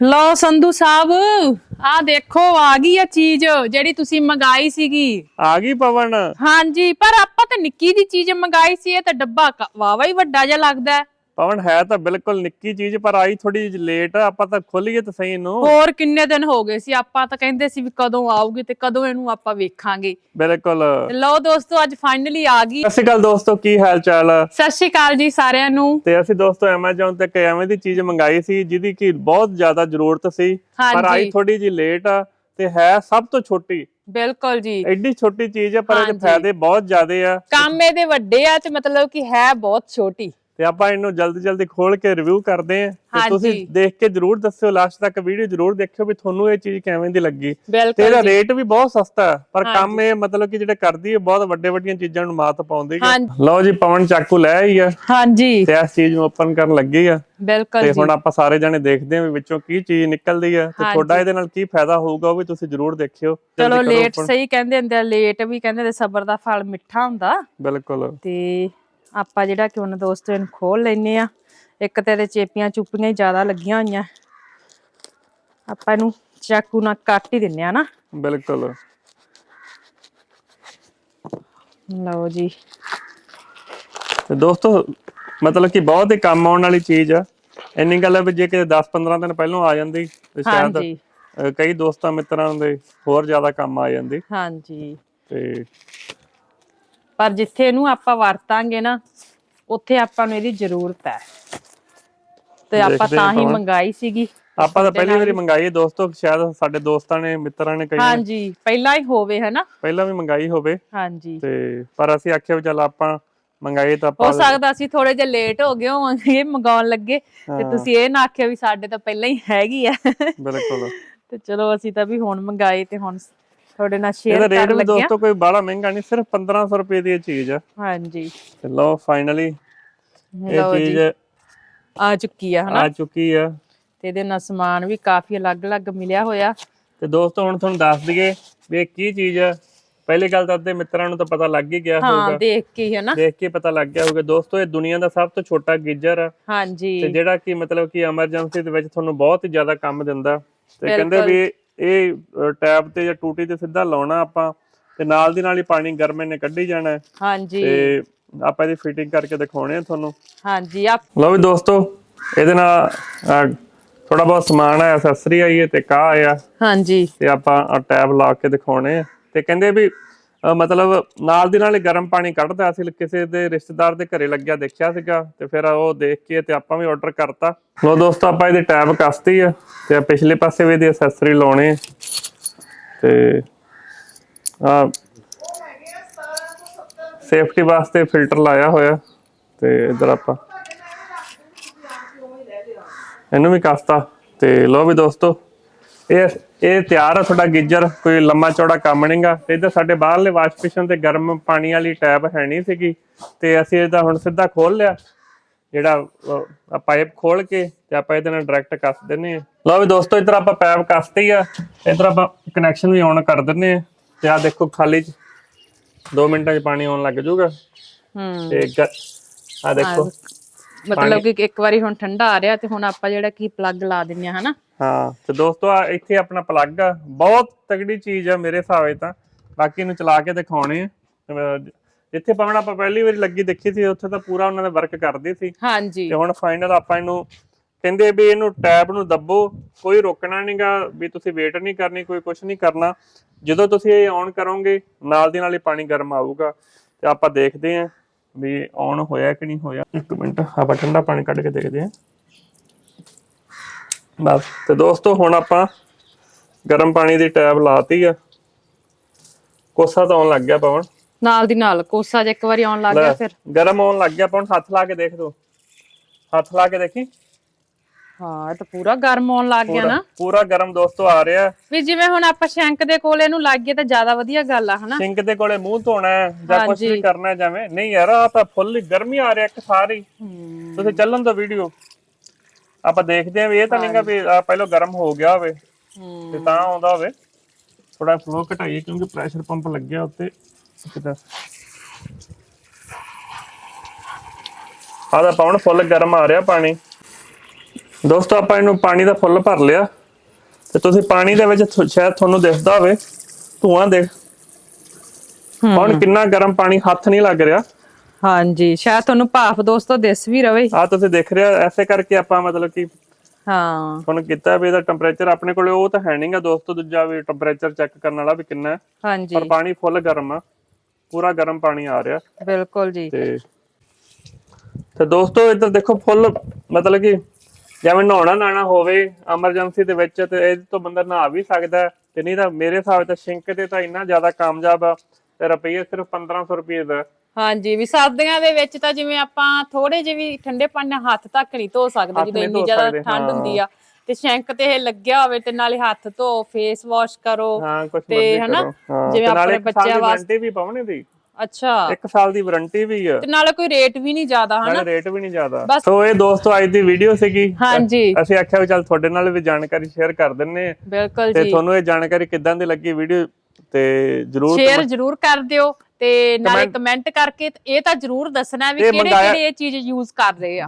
ਲਓ ਸੰਧੂ ਸਾਹਿਬ ਆ ਦੇਖੋ ਆ ਗਈ ਆ ਚੀਜ਼ ਜਿਹੜੀ ਤੁਸੀਂ ਮੰਗਾਈ ਸੀਗੀ ਆ ਗਈ ਪਵਨ ਹਾਂਜੀ ਪਰ ਆਪਾਂ ਤਾਂ ਨਿੱਕੀ ਦੀ ਚੀਜ਼ ਮੰਗਾਈ ਸੀ ਇਹ ਤਾਂ ਡੱਬਾ ਵਾਵਾ ਹੀ ਵੱਡਾ ਜਿਹਾ ਲੱਗਦਾ ਹੈ। ਪਵਨ ਹੈ ਤਾਂ ਬਿਲਕੁਲ ਨਿੱਕੀ ਚੀਜ਼ ਪਰ ਆਈ ਥੋੜੀ ਜਿਹੀ ਲੇਟ ਆਪਾਂ ਤਾਂ ਖੋਲੀਏ ਤਾਂ ਸਹੀ ਇਹਨੂੰ। ਹੋਰ ਕਿੰਨੇ ਦਿਨ ਹੋ ਗਏ ਸੀ ਆਪਾਂ ਤਾਂ ਕਹਿੰਦੇ ਸੀ ਵੀ ਕਦੋਂ ਆਊਗੀ ਤੇ ਕਦੋਂ ਇਹਨੂੰ ਆਪਾਂ ਵੇਖਾਂਗੇ। ਬਿਲਕੁਲ। ਲਓ ਦੋਸਤੋ ਅੱਜ ਫਾਈਨਲੀ ਆ ਗਈ। ਸਤਿ ਸ਼੍ਰੀ ਅਕਾਲ ਦੋਸਤੋ ਕੀ ਹਾਲ ਚਾਲ ਆ? ਸਤਿ ਸ਼੍ਰੀ ਅਕਾਲ ਜੀ ਸਾਰਿਆਂ ਨੂੰ। ਤੇ ਅਸੀਂ ਦੋਸਤੋ Amazon ਤੇ ਇੱਕ ਐਵੇਂ ਦੀ ਚੀਜ਼ ਮੰਗਾਈ ਸੀ ਜਿਹਦੀ ਕੀ ਬਹੁਤ ਜ਼ਿਆਦਾ ਜ਼ਰੂਰਤ ਸੀ ਪਰ ਆਈ ਥੋੜੀ ਜਿਹੀ ਲੇਟ ਆ ਤੇ ਹੈ ਸਭ ਤੋਂ ਛੋਟੀ। ਬਿਲਕੁਲ ਜੀ। ਐਡੀ ਛੋਟੀ ਚੀਜ਼ ਆ ਪਰ ਇਹਦੇ। ਫਾਇਦੇ ਬਹੁਤ ਜ਼ਿਆਦੇ ਆ। ਕੰਮ ਇਹਦੇ ਵੱਡੇ ਆ ਤੇ ਮਤਲਬ ਕਿ ਹੈ ਬਹੁਤ ਛੋਟੀ। ਤੇ ਆਪਾਂ ਇਹਨੂੰ ਜਲਦੀ ਜਲਦੀ ਖੋਲ ਕੇ ਰਿਵਿਊ ਕਰਦੇ ਆਂ ਤੇ। ਤੁਸੀਂ ਦੇਖ ਕੇ ਜਰੂਰ ਦੱਸਿਓ ਲਾਸਟ ਤੱਕ ਵੀਡੀਓ ਜਰੂਰ ਦੇਖਿਓ ਵੀ ਤੁਹਾਨੂੰ ਇਹ ਚੀਜ਼ ਕਿਵੇਂ ਦੀ ਲੱਗੀ। ਤੇ ਇਹਦਾ ਰੇਟ ਵੀ ਬਹੁਤ ਸਸਤਾ ਪਰ ਕੰਮ ਇਹ ਮਤਲਬ ਕਿ ਜਿਹੜੇ ਕਰਦੀ ਹੈ ਬਹੁਤ ਵੱਡੇ ਵੱਡੀਆਂ ਚੀਜ਼ਾਂ ਨੂੰ ਮਾਤ ਪਾਉਂਦੀ ਹੈ। ਲਓ ਜੀ ਪਵਨ ਚਾਕੂ ਲੈ ਆਈ ਆ ਹਾਂਜੀ। ਤੇ ਇਸ ਚੀਜ਼ ਨੂੰ ਓਪਨ ਕਰਨ ਲੱਗੀ ਆ ਬਿਲਕੁਲ ਤੇ ਹੁਣ ਆਪਾਂ ਸਾਰੇ ਜਣੇ ਦੇਖਦੇ ਆਂ ਵੀ ਵਿੱਚੋਂ ਕੀ ਚੀਜ਼ ਨਿਕਲਦੀ ਆ ਤੇ। ਤੁਹਾਡਾ ਇਹਦੇ ਨਾਲ ਕੀ ਫਾਇਦਾ ਹੋਊਗਾ ਉਹ ਵੀ ਤੁਸੀਂ ਜਰੂਰ ਦੇਖਿਓ। ਚਲੋ ਲੇਟ। ਸਹੀ ਕਹਿੰਦੇ ਹੁੰਦੇ ਆ ਲੇਟ ਵੀ ਕਹਿੰਦੇ ਸਬਰ ਦਾ ਫਲ ਮਿੱਠਾ ਹੁੰਦਾ। ਬਿਲਕੁਲ। ਤੇ ਆਪਾਂ ਜਿਹੜਾ ਕਿ ਉਹਨਾਂ ਦੋਸਤੋ ਇਹਨੂੰ ਖੋਲ ਲੈਨੇ ਆ ਇੱਕ ਤੇ ਇਹਦੇ ਚੇਪੀਆਂ ਚੁੱਪੀਆਂ ਹੀ ਜ਼ਿਆਦਾ ਲੱਗੀਆਂ ਹੋਈਆਂ। ਆਪਾਂ ਇਹਨੂੰ ਚਾਕੂ ਨਾਲ ਕੱਟ ਹੀ ਦਿੰਨੇ ਆ ਨਾ। ਬਿਲਕੁਲ। ਲਓ ਜੀ। ਤੇ ਦੋਸਤੋ ਮਤਲਬ ਕਿ ਬਹੁਤ ਹੀ ਕੰਮ ਆਉਣ ਵਾਲੀ ਚੀਜ਼ ਆ। ਇੰਨੀ ਗੱਲ ਹੈ ਵੀ ਜੇ ਕਿਤੇ 10-15 ਦਿਨ ਪਹਿਲਾਂ ਆ ਜਾਂਦੀ ਤੇ ਸ਼ਾਇਦ ਕਈ ਦੋਸਤਾਂ ਮਿੱਤਰਾਂ ਦੇ ਹੋਰ ਜ਼ਿਆਦਾ ਕੰਮ ਆ ਜਾਂਦੀ। ਹਾਂਜੀ। ਤੇ ਪਰ ਜਿੱਥੇ ਇਹਨੂੰ ਆਪਾਂ ਵਰਤਾਂਗੇ ਨਾ ਉੱਥੇ ਆਪਾਂ ਨੂੰ ਇਹਦੀ ਜ਼ਰੂਰਤ ਹੈ। ਤੇ ਆਪਾਂ ਦੇਖਦੇ ਤਾਂ ਹੀ। ਮੰਗਾਈ ਸੀਗੀ। ਆਪਾਂ ਤਾਂ ਪਹਿਲੀ ਵਾਰੀ ਮੰਗਾਈ ਹੈ ਦੋਸਤੋ ਸ਼ਾਇਦ ਸਾਡੇ ਦੋਸਤਾਂ ਨੇ ਮਿੱਤਰਾਂ ਨੇ ਕਈ ਹਾਂਜੀ ਪਹਿਲਾਂ ਹੀ ਹੋਵੇ ਹਨਾ? ਪਹਿਲਾਂ ਵੀ ਮੰਗਾਈ ਹੋਵੇ। ਹਾਂਜੀ। ਤੇ ਪਰ ਅਸੀਂ ਆਖਿਆ ਵੀ ਚੱਲ ਆਪਾਂ ਮੰਗਾਈ ਤਾਂ ਹੋ ਆਪਾਂ ਸਕਦਾ ਅਸੀਂ ਥੋੜੇ ਜਿਹਾ ਲੇਟ ਹੋ ਗਏ ਹੋਵਾਂਗੇ ਮੰਗਾਉਣ ਲੱਗੇ। ਤੇ ਤੁਸੀਂ ਇਹ ਨਾ ਆਖਿਆ ਵੀ ਸਾਡੇ ਤਾਂ ਪਹਿਲਾਂ ਹੀ ਹੈਗੀ ਆ। ਬਿਲਕੁਲ। ਤੇ ਚਲੋ ਅਸੀਂ ਤਾਂ ਵੀ ਹੁਣ ਮੰਗਾਏ ਤੇ ਹੁਣ ਤੁਹਾਡੇ ਨਾਲ ਸ਼ੇਅਰ ਇਹਦਾ ਰੇਟ ਕਰਨ ਵੀ ਲੱਗਿਆ ਦੋਸਤੋ ਕੋਈ ਬਾਹਲਾ ਮਹਿੰਗਾ ਨਹੀਂ ਸਿਰਫ 1500 ਰੁਪਏ ਦੀ ਇਹ ਚੀਜ਼ ਆ। ਹਾਂਜੀ। ਤੇ ਲਓ ਫਾਈਨਲੀ ਇਹ ਲਓ ਚੀਜ਼ ਆ ਚੁੱਕੀ ਆ ਹਨਾ? ਆ ਚੁੱਕੀ ਆ। ਤੇ ਇਹਦੇ ਨਾਲ ਸਮਾਨ ਵੀ ਕਾਫੀ ਅਲੱਗ-ਅਲੱਗ ਮਿਲਿਆ ਹੋਇਆ। ਤੇ ਦੋਸਤੋ ਹੁਣ ਤੁਹਾਨੂੰ ਦੱਸ ਦਈਏ ਵੀ ਇਹ ਕੀ ਚੀਜ਼ ਆ। ਪਹਿਲੀ ਗੱਲ ਤਾਂ ਅੱਧੇ ਮਿੱਤਰਾਂ ਨੂੰ ਤਾਂ ਪਤਾ ਲੱਗ ਹੀ ਗਿਆ ਹਾਂ ਹੋਊਗਾ। ਦੇਖ ਕੇ ਹੀ ਹਨਾ? ਦੇਖ ਕੇ ਪਤਾ ਲੱਗ ਗਿਆ ਹੋਊਗਾ। ਦੋਸਤੋ ਇਹ ਦੁਨੀਆ ਦਾ ਸਭ ਤੋਂ ਛੋਟਾ ਗੀਜ਼ਰ ਆ। ਤੇ ਹਾਂਜੀ ਜਿਹੜਾ ਕਿ ਮਤਲਬ ਕਿ ਐਮਰਜੈਂਸੀ ਦੇ ਵਿੱਚ ਤੁਹਾਨੂੰ ਬਹੁਤ ਹੀ ਜ਼ਿਆਦਾ ਕੰਮ ਦਿੰਦਾ। ਤੇ ਕਹਿੰਦੇ ਵੀ ਇਹ ਟੈਬ ਤੇ ਜਾਂ ਟੂਟੀ ਤੇ ਸਿੱਧਾ ਲਾਉਣਾ ਆਪਾਂ ਤੇ ਨਾਲ ਦੀ ਨਾਲ ਹੀ ਪਾਣੀ ਗਰਮੇ ਨੇ ਕੱਢੀ ਜਾਣਾ। ਹੈ ਹਾਂਜੀ। ਤੇ ਆਪਾਂ ਇਹਦੀ ਫਿਟਿੰਗ ਕਰਕੇ ਦਿਖਾਉਣੇ ਆ ਤੁਹਾਨੂੰ। ਹਾਂਜੀ ਆ ਲਓ ਵੀ ਦੋਸਤੋ ਇਹਦੇ ਨਾਲ ਥੋੜਾ ਬਹੁਤ ਸਮਾਨ ਹੈ ਐਕਸੈਸਰੀ ਆਈ ਹੈ ਤੇ ਕਾ ਆਇਆ। ਹਾਂਜੀ। ਤੇ ਆਪਾਂ ਟੈਬ ਲਾ ਕੇ ਦਿਖਾਉਣੇ ਆ। ਤੇ ਕਹਿੰਦੇ ਵੀ ਮਤਲਬ ਨਾਲ ਦੀ ਨਾਲ ਗਰਮ ਪਾਣੀ ਕੱਢਦਾ ਅਸੀਂ ਕਿਸੇ ਦੇ ਰਿਸ਼ਤੇਦਾਰ ਦੇ ਘਰੇ ਲੱਗਿਆ, ਦੇਖਿਆ ਸੀਗਾ ਤੇ ਫਿਰ ਉਹ ਦੇਖ ਕੇ ਤੇ ਆਪਾਂ ਵੀ ਆਰਡਰ ਕਰਤਾ। ਲੋ ਦੋਸਤੋ, ਆਪਾਂ ਇਹਦੀ ਟੈਬ ਕੱਸਤੀ ਆ ਤੇ ਪਿਛਲੇ ਪਾਸੇ ਵੀ ਇਹਦੀ ਐਕਸੈਸਰੀ ਲਾਉਣੇ ਤੇ, ਆ ਸੇਫਟੀ ਵਾਸਤੇ ਫਿਲਟਰ ਲਾਇਆ ਹੋਇਆ, ਤੇ ਇਧਰ ਆਪਾਂ ਇਹਨੂੰ ਵੀ ਕੱਸਤਾ। ਤੇ ਲੋ ਵੀ ਦੋਸਤੋ, ਇਹ ਇਹ ਤਿਆਰ ਆ ਤੁਹਾਡਾ ਗੀਜ਼ਰ ਕੋਈ ਲੰਮਾ ਚੌੜਾ ਕੰਮ ਨਹੀਂਗਾ। ਤੇ ਇਧਰ ਸਾਡੇ ਬਾਹਰਲੇ ਵਾਸ਼ਪੇਸ਼ਨ ਤੇ ਗਰਮ ਪਾਣੀ ਵਾਲੀ ਟੈਪ ਹੈ ਨਹੀਂ ਸੀਗੀ ਤੇ ਅਸੀਂ ਇਹਦਾ ਹੁਣ ਸਿੱਧਾ ਖੋਲ ਲਿਆ। ਜਿਹੜਾ ਆ ਪਾਈਪ ਖੋਲ ਕੇ ਤੇ ਆਪਾਂ ਇਹਦੇ ਨਾਲ ਡਾਇਰੈਕਟ ਕੱਸ ਦਿੰਨੇ ਆ ਲਓ ਵੀ ਦੋਸਤੋ ਇਧਰ ਆਪਾਂ ਪਾਈਪ ਕੱਸਤੀ ਆ। ਇਧਰ ਆਪਾਂ ਕਨੈਕਸ਼ਨ ਵੀ ਆਨ ਕਰ ਦਿੰਨੇ ਆ ਤੇ ਆ ਦੇਖੋ ਖਾਲੀ ਚ 2 ਮਿੰਟਾਂ ਚ ਪਾਣੀ ਆਉਣ ਲੱਗ ਜਾਊਗਾ ਹੂੰ। ਤੇ ਆ ਦੇਖੋ। ਮਤਲਬ ਕਿ ਇੱਕ ਵਾਰੀ ਹੁਣ ਠੰਡਾ ਆ ਰਿਹਾ ਤੇ ਹੁਣ ਆਪਾਂ ਜਿਹੜਾ ਕੀ ਪਲੱਗ ਲਾ ਦਿੰਨੇ ਆ ਹਨਾ? ਹਾਂ ਤੇ ਦੋਸਤੋ ਆ ਇੱਥੇ ਆਪਣਾ ਪਲੱਗ ਆ। ਬਹੁਤ ਤਗੜੀ ਚੀਜ਼ ਆ ਮੇਰੇ ਹਿਸਾਬੇ ਤਾਂ। ਬਾਕੀ ਇਹਨੂੰ ਚਲਾ ਕੇ ਦਿਖਾਉਣੇ ਆ। ਜਿੱਥੇ ਪਾਵਣ ਆਪਾਂ ਪਹਿਲੀ ਵਾਰੀ ਲੱਗੀ ਦੇਖੀ ਸੀ ਉੱਥੇ ਤਾਂ ਪੂਰਾ ਉਹਨਾਂ ਨੇ ਵਰਕ ਕਰਦੇ ਸੀ। ਹਾਂਜੀ। ਤੇ ਹੁਣ ਫਾਈਨਲ ਆਪਾਂ ਇਹਨੂੰ ਕਹਿੰਦੇ ਵੀ ਇਹਨੂੰ ਟੈਬ ਨੂੰ ਦੱਬੋ। ਕੋਈ ਰੋਕਣਾ ਨਹੀਂਗਾ ਵੀ ਤੁਸੀਂ ਵੇਟ ਨਹੀਂ ਕਰਨੀ ਕੋਈ ਕੁਝ ਨਹੀਂ ਕਰਨਾ। ਜਦੋਂ ਤੁਸੀਂ ਇਹ ਔਨ ਕਰੋਗੇ ਨਾਲ ਦੀ ਨਾਲ ਹੀ ਪਾਣੀ ਗਰਮ ਆਊਗਾ। ਤੇ ਆਪਾਂ ਦੇਖਦੇ ਆਂ। ਵੀ ਔਨ ਹੋਇਆ ਕਿ ਨਹੀਂ ਹੋਇਆ ਇੱਕ ਮਿੰਟ ਆਪਾਂ ਠੰਡਾ ਪਾਣੀ ਕੱਢ ਕੇ ਦੇਖਦੇ ਆਂ ਬਸ ਤੇ ਦੋਸਤੋ ਹੁਣ ਆਪਾਂ ਗਰਮ ਪਾਣੀ ਦੀ ਟੈਬ ਲਾਤੀ ਆ। ਕੋਸਾ ਤਾਂ ਆਉਣ ਲੱਗ ਗਿਆ ਪਵਨ। ਨਾਲ ਦੀ ਨਾਲ ਕੋਸਾ ਜੇ ਇੱਕ ਵਾਰੀ ਆਉਣ ਲੱਗ ਗਿਆ ਫਿਰ। ਗਰਮ ਆਉਣ ਲੱਗ ਗਿਆ ਪਵਨ ਹੱਥ ਲਾ ਕੇ ਦੇਖ ਦੋ। ਹੱਥ ਲਾ ਕੇ ਦੇਖੀ। ਹਾਂ ਇਹ ਤਾਂ ਪੂਰਾ ਗਰਮ ਆਉਣ ਲੱਗ ਗਿਆ ਨਾ। ਪੂਰਾ ਗਰਮ ਦੋਸਤੋ ਆ ਰਿਹਾ। ਵੀ ਜਿਵੇਂ ਹੁਣ ਆਪਾਂ ਸ਼ੈਂਕ ਦੇ ਕੋਲ ਇਹਨੂੰ ਲੱਗ ਗਏ ਤਾਂ ਜ਼ਿਆਦਾ ਵਧੀਆ ਗੱਲ ਆ ਹਨਾ? ਸਿੰਕ ਦੇ ਕੋਲੇ ਮੂੰਹ ਧੋਣਾ ਹੈ ਜਾਂ ਕੁਝ ਹਾਂਜੀ। ਵੀ ਕਰਨਾ ਹੈ ਜਿਵੇਂ। ਨਹੀਂ ਯਾਰ ਆ ਤਾਂ ਫੁੱਲ ਹੀ ਗਰਮੀ ਆ ਰਿਹਾ ਇੱਕ ਸਾਰੀ। ਹੂੰ। ਤੁਸੀਂ ਚੱਲਣ ਦਾ ਵੀਡੀਓ ਆਪਾਂ ਦੇਖਦੇ ਆਂ ਵੀ ਇਹ ਤਾਂ ਨਹੀਂਗਾ ਵੀ ਆਹ ਪਹਿਲਾਂ ਗਰਮ ਹੋ ਗਿਆ ਹੋਵੇ ਹੂੰ। ਤੇ ਤਾਂ ਆਉਂਦਾ ਹੋਵੇ। ਥੋੜਾ ਫਲੋ ਘਟਾਈਏ ਕਿਉਂਕਿ ਪ੍ਰੈਸ਼ਰ ਪੰਪ ਲੱਗਿਆ ਉੱਤੇ। ਕਿਤੇ ਆਦਾ ਪਾਉਣ ਫੁੱਲ ਗਰਮ ਆ ਰਿਹਾ ਪਾਣੀ। ਦੋਸਤੋ ਆਪਾਂ ਇਹਨੂੰ ਪਾਣੀ ਦਾ ਫੁੱਲ ਭਰ ਲਿਆ। ਤੇ ਤੁਸੀਂ ਪਾਣੀ ਦੇ ਵਿੱਚ ਸ਼ਾਇਦ ਤੁਹਾਨੂੰ ਦਿਖਦਾ ਹੋਵੇ ਧੂਆਂ ਦੇਖ ਹੁਣ ਕਿੰਨਾ ਗਰਮ ਪਾਣੀ ਹੱਥ ਨਹੀਂ ਲੱਗ ਰਿਹਾ। ਹਾਂਜੀ ਸ਼ਾਇਦ ਤੁਹਾਨੂੰ ਭਾਫ ਦੋਸਤੋ ਦਿਸ ਵੀ ਰਵੇ। ਆ ਤੁਸੀਂ ਦੇਖ ਰਹੇ ਐਸੇ ਕਰਕੇ ਆਪਾਂ ਮਤਲਬ ਕਿ ਹਾਂ। ਹੁਣ ਕੀਤਾ ਵੀ ਇਹਦਾ ਟੈਂਪਰੇਚਰ ਆਪਣੇ ਕੋਲੇ ਉਹ ਤਾਂ ਹੈ ਨਹੀਂਗਾ ਦੋਸਤੋ ਦੂਜਾ ਵੀ ਟੈਂਪਰੇਚਰ ਚੈੱਕ ਕਰਨ ਵਾਲਾ ਵੀ ਕਿੰਨਾ ਹੈ। ਹਾਂਜੀ। ਪਰ ਪਾਣੀ ਫੁੱਲ ਗਰਮ ਆ ਪੂਰਾ ਗਰਮ ਪਾਣੀ ਆ ਰਿਹਾ। ਬਿਲਕੁਲ ਜੀ। ਤੇ ਤੇ ਦੋਸਤੋ ਇੱਧਰ ਦੇਖੋ ਫੁੱਲ ਮਤਲਬ ਕਿ ਜਿਵੇਂ ਨਹਾਉਣਾ ਨਾਣਾ ਹੋਵੇ ਐਮਰਜੈਂਸੀ ਦੇ ਵਿੱਚ ਤੇ ਇਹਦੇ ਤੋਂ ਬੰਦਾ ਨਹਾ ਵੀ ਸਕਦਾ ਤੇ ਨਹੀਂ ਤਾਂ ਮੇਰੇ ਹਿਸਾਬ ਤੇ ਸ਼ਿੰਕ ਤੇ ਤਾਂ ਇੰਨਾ ਜ਼ਿਆਦਾ ਕਾਮਯਾਬ ਆ ਤੇ ਰੁਪਈਏ ਸਿਰਫ 1500 ਰੁਪਏ ਦਾ। ਹਾਂਜੀ ਵੀ ਸਰਦੀਆਂ ਦੇ ਵਿੱਚ ਤਾਂ ਜਿਵੇਂ ਆਪਾਂ ਥੋੜੇ ਜਿਹੇ ਵੀ ਠੰਡੇ ਪਾਣੀ ਨਾਲ ਹੱਥ ਤੱਕ ਨਹੀਂ ਧੋ ਸਕਦੇ ਜਦੋਂ ਇੰਨੀ ਜ਼ਿਆਦਾ ਠੰਡ। ਹੁੰਦੀ ਆ ਤੇ ਸ਼ੈਂਕ ਤੇ ਇਹ ਲੱਗਿਆ ਹੋਵੇ ਤੇ ਨਾਲੇ ਹੱਥ ਧੋ ਫੇਸ ਵਾਸ਼ ਕਰੋ ਤੇ ਹਨਾ, ਜਿਵੇਂ ਆਪਣੇ ਬੱਚਿਆਂ ਵਾਸਤੇ- ਵੀ ਪਾਉਣੇ ਦੀ ਅੱਛਾ। ਇੱਕ ਸਾਲ ਦੀ ਵਾਰੰਟੀ ਵੀ ਆ। ਤੇ ਨਾਲੇ ਕੋਈ ਰੇਟ ਵੀ ਨਹੀਂ ਜ਼ਿਆਦਾ ਹਨਾ? ਨਾਲੇ ਰੇਟ ਵੀ ਨਹੀਂ ਜ਼ਿਆਦਾ। ਸੋ ਇਹ ਦੋਸਤੋ ਅੱਜ ਦੀ ਵੀਡੀਓ ਸੀਗੀ। ਹਾਂਜੀ। ਅਸੀਂ ਆਖਿਆ ਚੱਲ ਤੁਹਾਡੇ ਨਾਲ ਵੀ ਜਾਣਕਾਰੀ ਸ਼ੇਅਰ ਕਰ ਦਿੰਨੇ ਆ। ਬਿਲਕੁਲ ਤੇ ਜੀ। ਤੁਹਾਨੂੰ ਇਹ ਜਾਣਕਾਰੀ ਕਿੱਦਾਂ ਦੀ ਲੱਗੀ ਵੀਡੀਓ ਤੇ ਜਰੂਰ ਸ਼ੇਅਰ ਜਰੂਰ ਕਰ ਦਿਓ ਤੇ ਨਾਲੇ ਕਮੈਂਟ ਕਰਕੇ ਇਹ ਤਾਂ ਜਰੂਰ ਦੱਸਣਾ ਵੀ ਕਿਹੜੇ ਕਿਹੜੇ ਇਹ ਚੀਜ਼ ਯੂਜ਼ ਕਰ ਰਹੇ ਆ